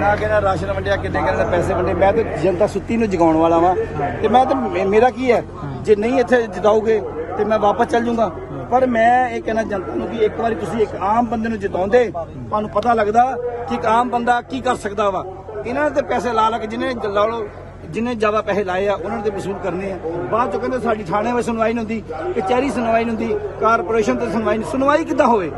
ਨਾ ਕਹਿੰਦਾ ਰਾਸ਼ਨ ਵੰਡਿਆ, ਕਿੰਨੇ ਕਹਿੰਦੇ ਪੈਸੇ ਵੰਡੇ। ਮੈਂ ਤਾਂ ਜਨਤਾ ਸੁੱਤੀ ਨੂੰ ਜਗਾਉਣ ਵਾਲਾ ਵਾਂ। ਤੇ ਮੈਂ ਤਾਂ, ਮੇ- ਮੇਰਾ ਕੀ ਹੈ? ਜੇ ਨਹੀਂ ਇੱਥੇ ਜਿਤਾਓਗੇ, ਤੇ ਮੈਂ ਵਾਪਸ ਚੱਲ ਜਾਊਂਗਾ ਪਰ ਮੈਂ ਇਹ ਕਹਿਣਾ ਜਨਤਾ ਨੂੰ ਕਿ ਇੱਕ ਵਾਰੀ ਤੁਸੀਂ ਇੱਕ ਆਮ ਬੰਦੇ ਨੂੰ ਜਿਤਾਉਂਦੇ, ਤੁਹਾਨੂੰ ਪਤਾ ਲੱਗਦਾ ਕਿ ਇੱਕ ਆਮ ਬੰਦਾ ਕੀ ਕਰ ਸਕਦਾ ਵਾ। ਇਹਨਾਂ ਨੇ ਤੇ ਪੈਸੇ ਲਾ ਲਾ ਕੇ ਜਿਹਨੇ ਲਾ ਲਓ, ਜਿੰਨੇ ਜ਼ਿਆਦਾ ਪੈਸੇ ਲਾਏ ਆ, ਉਹਨਾਂ ਨੇ ਤੇ ਵਸੂਲ ਕਰਨੇ ਆ। ਬਾਅਦ ਚੋਂ ਕਹਿੰਦੇ ਸਾਡੀ ਥਾਣੇ ਵਿੱਚ ਸੁਣਵਾਈ ਨਹੀਂ ਹੁੰਦੀ, ਕਚਹਿਰੀ ਸੁਣਵਾਈ ਨਹੀਂ ਹੁੰਦੀ, ਕਾਰਪੋਰੇਸ਼ਨ ਤੇ ਸੁਣਵਾਈ ਨਹੀਂ ਸੁਣਵਾਈ ਕਿੱਦਾਂ ਹੋਵੇ?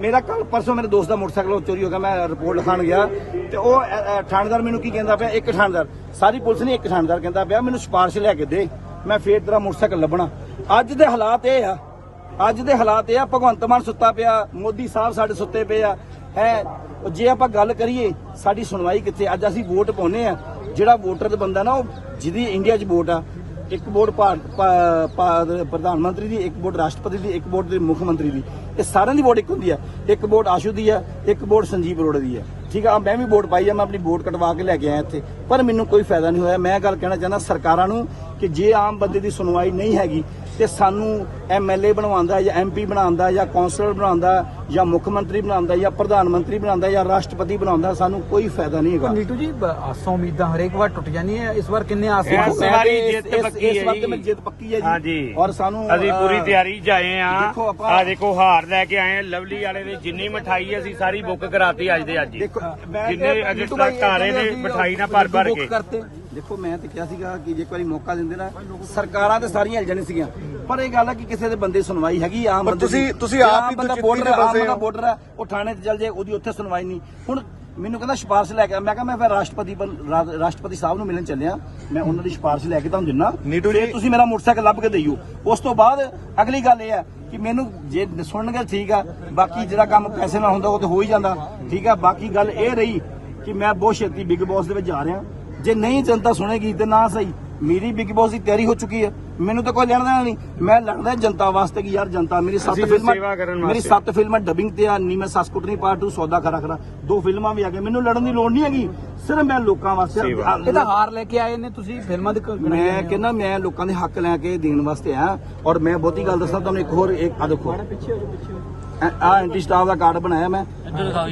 ਮੇਰਾ ਕੱਲ ਪਰਸੋਂ ਮੇਰੇ ਦੋਸਤ ਦਾ ਮੋਟਰਸਾਈਕਲ ਚੋਰੀ ਹੋ ਗਿਆ, ਮੈਂ ਰਿਪੋਰਟ ਲਿਖਾਣ ਗਿਆ ਤੇ ਉਹ ਥਾਣੇਦਾਰ ਮੈਨੂੰ ਕੀ ਕਹਿੰਦਾ ਪਿਆ, ਇੱਕ ਥਾਣੇਦਾਰ ਸਾਰੀ ਪੁਲਿਸ ਨਹੀਂ ਇੱਕ ਥਾਣੇਦਾਰ ਕਹਿੰਦਾ ਪਿਆ, ਮੈਨੂੰ ਸਿਫਾਰਿਸ਼ ਲੈ ਕੇ ਦੇ, ਮੈਂ ਫੇਰ ਤੇਰਾ ਮੋਟਰਸਾਈਕਲ ਲੱਭਣਾ। ਅੱਜ ਦੇ ਹਾਲਾਤ ਇਹ ਆ, ਅੱਜ ਦੇ ਹਾਲਾਤ ਇਹ ਆ, ਭਗਵੰਤ ਮਾਨ ਸੁੱਤਾ ਪਿਆ, ਮੋਦੀ ਸਾਹਿਬ ਸਾਡੇ ਸੁੱਤੇ ਪਏ ਆ, ਹੈ, ਜੇ ਆਪਾਂ ਗੱਲ ਕਰੀਏ, ਸਾਡੀ ਸੁਣਵਾਈ ਕਿੱਥੇ, ਅੱਜ ਅਸੀਂ ਵੋਟ ਪਾਉਨੇ ਆ, ਜਿਹੜਾ ਵੋਟਰ ਦਾ ਬੰਦਾ ਨਾ ਉਹ ਜਿਹਦੀ ਇੰਡੀਆ 'ਚ ਵੋਟ ਆ ਇੱਕ ਵੋਟ ਪ੍ਰਧਾਨ ਮੰਤਰੀ ਦੀ, ਇੱਕ ਵੋਟ ਰਾਸ਼ਟਰਪਤੀ ਦੀ, ਇੱਕ ਵੋਟ ਦੇ ਮੁੱਖ ਮੰਤਰੀ ਦੀ। ਇਹ ਸਾਰਿਆਂ ਦੀ ਵੋਟ ਇੱਕ ਹੁੰਦੀ ਹੈ। ਇੱਕ ਵੋਟ ਆਸ਼ੂ ਦੀ ਹੈ, ਇੱਕ ਵੋਟ ਸੰਜੀਵ ਅਰੋੜਾ ਦੀ ਹੈ। ਠੀਕ ਆ, ਮੈਂ ਵੀ ਵੋਟ ਪਾਈ ਆ, ਮੈਂ ਆਪਣੀ ਵੋਟ ਕਟਵਾ ਕੇ ਲੈ ਕੇ ਆਇਆ ਇੱਥੇ। ਪਰ ਮੈਨੂੰ ਕੋਈ ਫਾਇਦਾ ਨਹੀਂ ਹੋਇਆ। ਮੈਂ ਗੱਲ ਕਹਿਣਾ ਚਾਹੁੰਦਾ ਸਰਕਾਰਾਂ ਨੂੰ ਕਿ ਜੇ ਆਮ ਬੰਦੇ ਦੀ ਸੁਣਵਾਈ ਨਹੀਂ ਹੈਗੀ ਤੇ ਸਾਨੂੰ ਐਮਐਲਏ ਬਣਵਾਉਂਦਾ ਜਾਂ ਐਮਪੀ ਬਣਾਉਂਦਾ ਜਾਂ ਕੌਂਸਲਰ ਬਣਾਉਂਦਾ ਜਾਂ ਮੁੱਖ ਮੰਤਰੀ ਬਣਾਉਂਦਾ ਜਾਂ ਪ੍ਰਧਾਨ ਮੰਤਰੀ ਬਣਾਉਂਦਾ ਜਾਂ ਰਾਸ਼ਟਰਪਤੀ ਬਣਾਉਂਦਾ ਸਾਨੂੰ ਕੋਈ ਫਾਇਦਾ ਨਹੀਂ ਹੈਗਾ। ਨੀਟੂ ਜੀ ਆਸਾਂ ਉਮੀਦਾਂ ਹਰੇਕ ਵਾਰ ਟੁੱਟ ਜਾਂਦੀਆਂ ਇਸ ਵਾਰ ਕਿੰਨੇ ਆਸ ਇਸ ਮੈਂ ਵਾਰੀ ਤੇ ਜਿੱਤ ਇਸ- ਪੱਕੀ ਇਸ ਹੈ ਵਕਤ ਜੀ। ਮੇਰੀ ਜਿੱਤ ਪੱਕੀ ਹੈ ਜੀ। ਔਰ ਸਾਨੂੰ ਅਸੀਂ ਪੂਰੀ ਤਿਆਰੀ ਆਏ ਆ ਆ ਦੇਖੋ ਹਾਰ ਲੈ ਕੇ ਆਏ ਆ ਲਵਲੀ ਵਾਲੇ ਦੇ ਜਿੰਨੀ ਮਠਾਈ ਅਸੀਂ ਸਾਰੀ ਬੁੱਕ ਕਰਾਤੀ ਅੱਜ ਦੇ ਅੱਜ ਮੈਂ ਜਿੰਨੇ ਤੇ ਅਜੇ ਤੱਕ ਆ ਰਹੇ ਨੇ ਮਠਾਈ ਨਾਲ ਭਰ ਭਰ ਬੁੱਕ ਕੇ। ਕਰਤੇ। ਦੇਖੋ ਮੈਂ ਤੇ ਕਿਹਾ ਸੀਗਾ ਕਿ ਜੇ ਇੱਕ ਵਾਰੀ ਮੌਕਾ ਦਿੰਦੇ ਨਾ ਸਰਕਾਰਾਂ ਤੇ ਸਾਰੀਆਂ ਹਿਲ ਜਾਣੀ ਸੀਗੀਆਂ। ਪਰ ਇਹ ਗੱਲ ਹੈ ਕਿ ਕਿਸੇ ਦੇ ਬੰਦੇ ਸੁਣਵਾਈ ਹੈਗੀ ਆਮ ਪਰ ਬੰਦੇ ਦੀ। ਤੁਸੀਂ- ਤੁਸੀਂ ਜਿਹੜਾ ਆਪ ਹੀ ਬੰਦਾ ਦੁਚਿੱਤੀ ਵੋਟਰ ਦੇ ਹੈ, ਆਮ ਫਸੇ ਬੰਦਾ ਹੋ। ਉਹ ਥਾਣੇ ਤੇ ਚੱਲ ਜੇ ਉਹਦੀ ਉੱਥੇ ਸੁਣਵਾਈ ਨਹੀਂ। ਹੁਣ ਮੈਨੂੰ ਕਹਿੰਦਾ ਸਿਫਾਰਿਸ਼ ਲੈ ਕੇ ਮੈਂ ਕਿਹਾ ਮੈਂ ਫਿਰ ਰਾਸ਼ਟਰਪਤੀ ਬਣ- ਰਾ- ਰਾਸ਼ਟਰਪਤੀ ਸਾਹਿਬ ਨੂੰ ਮਿਲਣ ਚੱਲਿਆ। ਮੈਂ ਉਹਨਾਂ ਦੀ ਸਿਫਾਰਿਸ਼ ਲੈ ਕੇ ਤੁਹਾਨੂੰ ਦਿੰਨਾ। ਨੀਟੂ ਜੀ- ਫਿਰ ਤੁਸੀਂ ਮੇਰਾ ਮੋਟਰਸਾਈਕਲ ਲੱਭ ਕੇ ਦਈਓ। ਉਸ ਤੋਂ ਬਾਅਦ ਅਗਲੀ ਗੱਲ ਇਹ ਹੈ ਕਿ ਮੈਨੂੰ ਜੇ ਸੁਣਨਗੇ ਠੀਕ ਆ। ਬਾਕੀ ਜਿਹੜਾ ਕੰਮ ਪੈਸੇ ਨਾਲ ਹੁੰਦਾ ਉਹ ਤੇ ਹੋ ਹੀ ਜਾਂਦਾ। ਠੀਕ ਆ? ਬਾਕੀ ਗੱਲ ਇਹ ਰਹੀ ਕਿ ਮੈਂ ਬਹੁਤ ਛੇਤੀ ਬਿਗ ਬੌਸ ਦੇ ਵਿੱਚ ਜਾ ਰਿਹਾ। ਜੇ ਨਹੀਂ ਜਨਤਾ ਸੁਣੇਗੀ ਤੇ ਨਾ ਸਹੀ। ਮੇਰੀ ਬਿਗ ਬੌਸ ਦੀ ਤਿਆਰੀ ਹੋ ਚੁੱਕੀ ਹੈ। ਮੈਨੂੰ ਤਾਂ ਕੋਈ ਲੈਣਾ ਦੇਣਾ ਨਹੀਂ। ਮੈਂ ਲੜਦਾ ਜਨਤਾ ਵਾਸਤੇ ਕਿ ਯਾਰ ਜਨਤਾ ਮੇਰੀ ਸੱਤ ਫਿਲਮਾਂ ਸੇਵਾ ਕਰਨ ਮੇਰੀ। ਸੱਤ ਫਿਲਮਾਂ ਡਬਿੰਗ ਤੇ ਆ ਨੀ ਮੈਂ ਸੱਸ ਕੁੱਟਣੀ ਪਾਰਟ 2 ਸੌਦਾ ਖਰਾ ਖਰਾ ਦੋ ਫਿਲਮਾਂ ਵੀ ਆ ਗਏ ਮੈਨੂੰ ਲੜਨ ਦੀ ਲੋੜ ਨਹੀਂ ਹੈਗੀ। ਸਿਰਫ ਮੈਂ ਲੋਕਾਂ ਵਾਸਤੇ। ਇਹ ਤਾਂ ਹਾਰ ਲੈ ਕੇ ਆਏ ਨੇ। ਤੁਸੀਂ ਫਿਲਮਾਂ ਦੇ ਮੈਂ ਕਹਿੰਦਾ ਮੈਂ ਲੋਕਾਂ ਦੇ ਹੱਕ ਲੈ ਕੇ ਦੇਣ ਵਾਸਤੇ ਆ। ਔਰ ਮੈਂ ਬਹੁਤੀ ਗੱਲ ਦੱਸਾਂ ਤੁਹਾਨੂੰ ਇੱਕ ਹੋਰ ਇੱਕ ਆ ਦੇਖੋ। ਆ ਐਂਟੀ ਸਟਾਫ ਦਾ ਕਾਰਡ ਬਣਾਇਆ ਮੈਂ।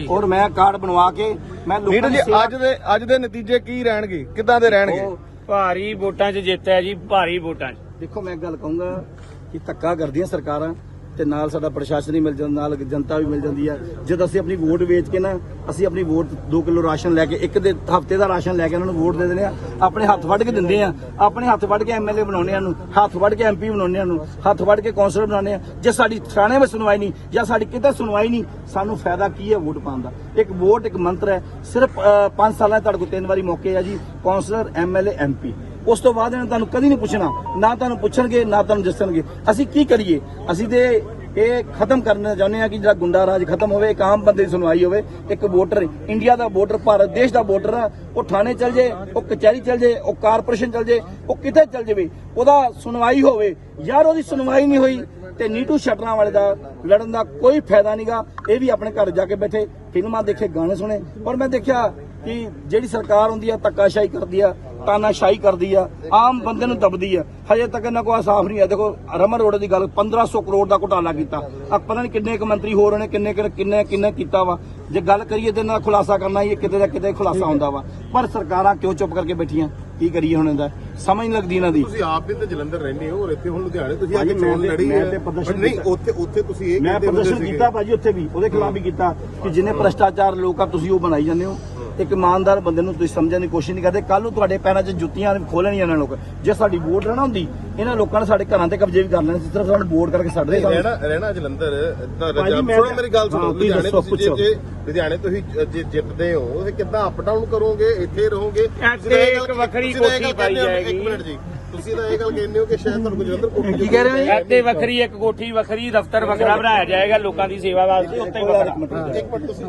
ਔਰ ਮੈਂ ਕਾਰਡ ਬਣਵਾ ਕੇ ਮੈਂ ਲੋਕਾਂ ਜੀ ਦੀ ਸੇਵਾ ਅੱਜ ਦੇ ਅੱਜ ਦੇ ਨਤੀਜੇ ਕੀ ਰਹਿਣਗੇ? ਕਿੱਦਾਂ ਦੇ ਰਹਿਣਗੇ? ਉਹ- ਭਾਰੀ ਵੋਟਾਂ 'ਚ ਜਿੱਤ ਹੈ ਜੀ ਭਾਰੀ ਵੋਟਾਂ 'ਚ। ਦੇਖੋ ਮੈਂ ਇੱਕ ਗੱਲ ਕਹੂੰਗਾ ਕਿ ਧੱਕਾ ਕਰਦੀਆਂ ਸਰਕਾਰਾਂ। ਤੇ ਨਾਲ ਸਾਡਾ ਪ੍ਰਸ਼ਾਸਨ ਹੀ ਮਿਲ ਜਾਂਦਾ, ਨਾਲ ਜਨਤਾ ਵੀ ਮਿਲ ਜਾਂਦੀ ਹੈ ਜਦ ਅਸੀਂ ਆਪਣੀ ਵੋਟ ਵੇਚ ਕੇ ਨਾ, ਅਸੀਂ ਆਪਣੀ ਵੋਟ 2 ਕਿਲੋ ਰਾਸ਼ਨ ਲੈ ਕੇ, ਇੱਕ ਦੇ ਹਫ਼ਤੇ ਦਾ ਰਾਸ਼ਨ ਲੈ ਕੇ ਉਹਨਾਂ ਨੂੰ ਵੋਟ ਦੇ ਦਿੰਦੇ ਆ। ਆਪਣੇ ਹੱਥ ਵੱਢ ਕੇ ਦਿੰਦੇ ਆ। ਆਪਣੇ ਹੱਥ ਵੱਢ ਕੇ ਐਮਐਲਏ ਬਣਾਉਂਦੇ ਆ ਨੂੰ ਹੱਥ ਵੱਢ ਕੇ ਐਮਪੀ ਬਣਾਉਂਦੇ ਆ ਨੂੰ ਹੱਥ ਵੱਢ ਕੇ ਕੌਂਸਲਰ ਬਣਾਉਂਦੇ ਆ। ਜੇ ਸਾਡੀ ਥਾਣੇ ਵਿੱਚ ਸੁਣਵਾਈ ਨਹੀਂ, ਜਾਂ ਸਾਡੀ ਕਿਤੇ ਸੁਣਵਾਈ ਨਹੀਂ, ਸਾਨੂੰ ਫਾਇਦਾ ਕੀ ਹੈ ਵੋਟ ਪਾਉਣ ਦਾ? ਇੱਕ ਵੋਟ, ਇੱਕ ਮੰਤਰ ਹੈ। ਸਿਰਫ 5 ਸਾਲਾਂ ਤੁਹਾਡੇ ਕੋਲ ਤਿੰਨ ਵਾਰੀ ਮੌਕੇ ਆ ਜੀ, ਕੌਂਸਲਰ ਐਮਐਲਏ ਐਮਪੀ ਉਸ ਤੋਂ ਬਾਅਦ ਇਹਨਾਂ ਤੁਹਾਨੂੰ ਕਦੀ ਨਹੀਂ ਪੁੱਛਣਾ। ਨਾ ਤੁਹਾਨੂੰ ਪੁੱਛਣਗੇ, ਨਾ ਤੁਹਾਨੂੰ ਦੱਸਣਗੇ। ਅਸੀਂ ਕੀ ਕਰੀਏ? ਅਸੀਂ ਤੇ ਇਹ ਖਤਮ ਕਰਨਾ ਚਾਹੁੰਦੇ ਆ ਕਿ ਜਿਹੜਾ ਗੁੰਡਾ ਰਾਜ ਖਤਮ ਹੋਵੇ, ਇੱਕ ਆਮ ਬੰਦੇ ਦੀ ਸੁਣਵਾਈ ਹੋਵੇ, ਇੱਕ ਵੋਟਰ, ਇੰਡੀਆ ਦਾ ਵੋਟਰ, ਭਾਰਤ ਦੇਸ਼ ਦਾ ਵੋਟਰ ਆ, ਉਹ ਥਾਣੇ ਚਲ ਜੇ, ਉਹ ਕਚਹਿਰੀ ਚਲ ਜੇ, ਉਹ ਕਾਰਪੋਰੇਸ਼ਨ ਚਲ ਜੇ, ਉਹ ਕਿੱਥੇ ਚਲ ਜਾਵੇ? ਉਹਦਾ ਸੁਣਵਾਈ ਹੋਵੇ। ਯਾਰ, ਉਹਦੀ ਸੁਣਵਾਈ ਨਹੀਂ ਹੋਈ, ਤੇ ਨੀਟੂ ਸ਼ਟਰਾਂ ਵਾਲੇ ਦਾ ਲੜਨ ਦਾ ਕੋਈ ਫਾਇਦਾ ਨਹੀਂਗਾ ਇਹ ਵੀ ਆਪਣੇ ਘਰ ਜਾ ਕੇ ਬੈਠੇ, ਫਿਲਮਾਂ ਦੇਖੇ, ਗਾਣੇ ਸੁਣੇ। ਔਰ ਮੈਂ ਦੇਖਿਆ ਕਿ ਜਿਹੜੀ ਸਰਕਾਰ ਹੁੰਦੀ ਆ, ਧੱਕਾਸ਼ਾਹੀ ਕਰਦੀ ਆ ਤਾਨਾਸ਼ਾਹੀ ਕਰਦੀ ਆ ਆਮ ਬੰਦੇ ਨੂੰ ਦਬਦੀ ਆ। ਹਜੇ ਤੱਕ ਇਹਨਾਂ ਕੋਈ ਸਾਫ਼ ਨਹੀਂ ਆ ਦੇਖੋ ਰਮਨ ਰੋਡ ਦੀ ਗੱਲ 1500 ਕਰੋੜ ਦਾ ਘੁਟਾਲਾ ਕੀਤਾ। ਆ ਪਤਾ ਨਹੀਂ ਕਿੰਨੇ ਕੁ ਮੰਤਰੀ ਹੋਰ ਨੇ ਕਿੰਨੇ ਕੁ- ਕਿੰਨੇ ਕਿੰਨੇ ਕੀਤਾ ਵਾ। ਜੇ ਗੱਲ ਕਰੀਏ ਤੇ ਇਹਨਾਂ ਦਾ ਖੁਲਾਸਾ ਕਰਨਾ ਹੀ ਕਿਤੇ ਦਾ ਕਿਤੇ ਖੁਲਾਸਾ ਹੁੰਦਾ ਵਾ। ਪਰ ਸਰਕਾਰਾਂ ਕਿਉਂ ਚੁੱਪ ਕਰਕੇ ਬੈਠੀਆਂ? ਕੀ ਕਰੀਏ ਹੁਣ ਇਹਦਾ? ਸਮਝ ਨਹੀਂ ਲੱਗਦੀ ਇਹਨਾਂ ਦੀ। ਤੁਸੀਂ ਆਪ ਵੀ ਤੇ ਜਲੰਧਰ ਰਹਿੰਦੇ ਹੋ ਔਰ ਇੱਥੇ ਹੁਣ ਲੁਧਿਆਣੇ ਤੁਸੀਂ ਅੱਜ ਮੈਂ ਚੋਣ ਲੜੀ ਹੈ। ਨਹੀਂ। ਉੱਥੇ ਉੱਥੇ ਤੁਸੀਂ ਇਹ ਮੈਂ ਪ੍ਰਦਰਸ਼ਨ। ਕੀਤਾ ਭਾਜੀ ਉੱਥੇ ਵੀ। ਉਹਦੇ ਖਿਲਾਫ ਵੀ ਕੀਤਾ ਕਿ ਜਿੰਨੇ ਭ੍ਰਸ਼ਟਾਚਾਰ ਲੋਕ ਆ ਤੁਸੀਂ ਉਹ ਬਣਾਈ ਜਾਂਦੇ ਹੋ। ਇੱਕ ਇਮਾਨਦਾਰ ਬੰਦੇ ਨੂੰ ਤੁਸੀਂ ਸਮਝਣ ਦੀ ਕੋਸ਼ਿਸ਼ ਨਹੀਂ ਕਰਦੇ। ਕੱਲ ਨੂੰ ਤੁਹਾਡੇ ਪੈਰਾਂ 'ਚ ਜੁੱਤੀਆਂ ਖੋਲਣੀਆਂ ਇਹਨਾਂ ਲੋਕ। ਜੇ ਸਾਡੀ ਵੋਟ ਰਹਿਣਾ ਹੁੰਦੀ ਇਹਨਾਂ ਲੋਕਾਂ ਨੇ ਸਾਡੇ ਘਰਾਂ ਤੇ ਕਬਜ਼ੇ ਵੀ ਕਰ ਲੈਣੇ ਸੀ ਸਿਰਫ ਸਾਨੂੰ ਵੋਟ ਕਰਕੇ ਛੱਡ ਦੇ ਰਹਿਣਾ ਰਹਿਣਾ ਜਲੰਧਰ ਤਾਂ ਸੁਣੋ ਮੇਰੀ ਗੱਲ ਸੁਣੋ ਤੁਸੀਂ ਲੁਧਿਆਣੇ ਤੁਸੀਂ ਜੇ ਲੁਧਿਆਣੇ ਤੁਸੀਂ ਜੇ ਜਿੱਤਦੇ ਹੋ ਤੇ ਕਿੱਦਾਂ ਅਪ ਡਾਊਨ ਕਰੋਗੇ ਇੱਥੇ ਰਹੋਗੇ? ਇੱਕ ਵੱਖਰੀ ਕੋਠੀ ਪਾਈ ਜਾਏਗੀ। ਇੱਕ ਮਿੰਟ ਜੀ। ਤੁਸੀਂ ਤਾਂ ਇਹ ਗੱਲ ਕਹਿੰਦੇ ਹੋ ਕਿ ਸ਼ਾਇਦ ਤੁਹਾਨੂੰ ਕੋਈ ਜਲੰਧਰ ਕੋਠੀ ਕੀ ਕਹਿ ਰਹੇ ਹੋ ਜੀ? ਇੱਥੇ ਵੱਖਰੀ ਇੱਕ ਕੋਠੀ ਵੱਖਰੀ ਦਫ਼ਤਰ ਵੱਖਰਾ ਬਣਾਇਆ ਜਾਏਗਾ ਲੋਕਾਂ ਦੀ ਸੇਵਾ ਵਾਸਤੇ ਉੱਤੇ ਵੱਖਰਾ। ਇੱਕ ਮਿੰਟ ਤੁਸੀਂ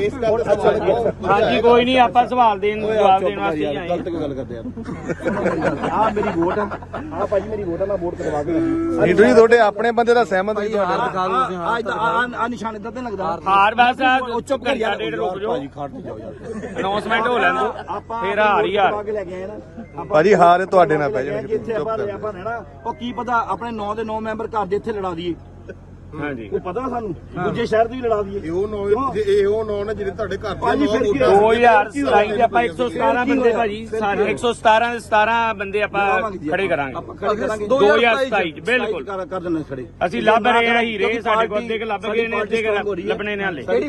ਇਸ ਗੱਲ ਤੇ ਸਵਾਲ ਕਰੋ। ਹਾਂਜੀ ਕੋਈ ਨਹੀਂ ਆਪਾਂ ਸਵਾਲ ਦੇਣ ਜਵਾਬ ਦੇਣ ਵਾਸਤੇ ਹੀ ਆਏ ਹਾਂ। ਗਲਤ ਕੋਈ ਗੱਲ ਕਰਦੇ ਯਾਰ ਆ ਮੇਰੀ ਵੋਟ ਆ ਆ ਭਾਜੀ ਮੇਰੀ ਵੋਟ ਆ ਮੈਂ ਵੋਟ ਕਰਵਾ ਕੇ ਨੀਟੂ ਜੀ ਤੁਹਾਡੇ ਆਪਣੇ ਬੰਦੇ ਦਾ ਸਹਿਮਤ ਨਹੀਂ ਹਾਰ ਤੁਹਾਡੇ ਦਿਖਾ ਦਿਓ ਤੁਸੀਂ ਹਾਰ ਆ ਆ ਨਿਸ਼ਾਨ ਇਦਾਂ ਤੇ ਲੱਗਦਾ। ਹਾਰ ਬਸ ਆ ਉਹ ਚੁੱਪ ਕਰ ਯਾਰ ਡੇਢ ਰੁਕ ਜਾਓ। ਭਾਜੀ ਖੜ ਜਾਓ ਯਾਰ। ਅਨਾਉਂਸਮੈਂਟ ਹੋ ਲੈਣ ਆਪਾਂ ਫੇਰ ਹਾਰ ਹੀ ਹਾਰ ਭਾਜੀ, ਹਾਰ ਤੁਹਾਡੇ ਨਾਲ ਪੈ ਜਾਣਗੇ, ਜਿੱਥੇ ਚੁੱਪ ਆਪਾਂ। ਆਪਾਂ ਰਹਿਣਾ ਉਹ ਕੀ ਪਤਾ ਆਪਣੇ 9 ਦੇ 9 ਮੈਂਬਰ ਘਰ ਦੇ ਇੱਥੇ ਲੜਾ ਦਈਏ। ਹਾਂਜੀ। ਉਹ ਪਤਾ ਸਾਨੂੰ ਦੂਜੇ ਸ਼ਹਿਰ ਦੀ ਵੀ ਲੜਾ ਦਈਏ। ਇਹ ਉਹ ਨੌ ਜੇ ਇਹ ਉਹ ਨੌ ਨੇ ਜਿਹੜੇ ਤੁਹਾਡੇ ਘਰ ਦੇ ਨੌ ਫਿਰ ਕੀ ਵੋਟਾਂ ਹੋਇਆ? 2027 ਦੇ ਆਪਾਂ 117 ਬੰਦੇ ਭਾਜੀ ਸਾਰੇ 117 ਦੇ 17 ਬੰਦੇ ਆਪਾਂ ਖੜੇ ਕਰਾਂਗੇ। ਆਪਾਂ ਖੜੇ ਕਰਾਂਗੇ। 2027 ਚ। ਬਿਲਕੁਲ। ਕਰ ਦਿੰਦੇ ਖੜੇ। ਅਸੀਂ ਲੱਭ ਰਹੇ ਆ ਹੀਰੇ ਸਾਡੇ ਕੋਲ ਕੁ ਲੱਭ ਗਏ ਨੇ ਹੋ ਹੈ। ਲੱਭਣੇ ਹਾਲੇ। ਕਿਹੜੀ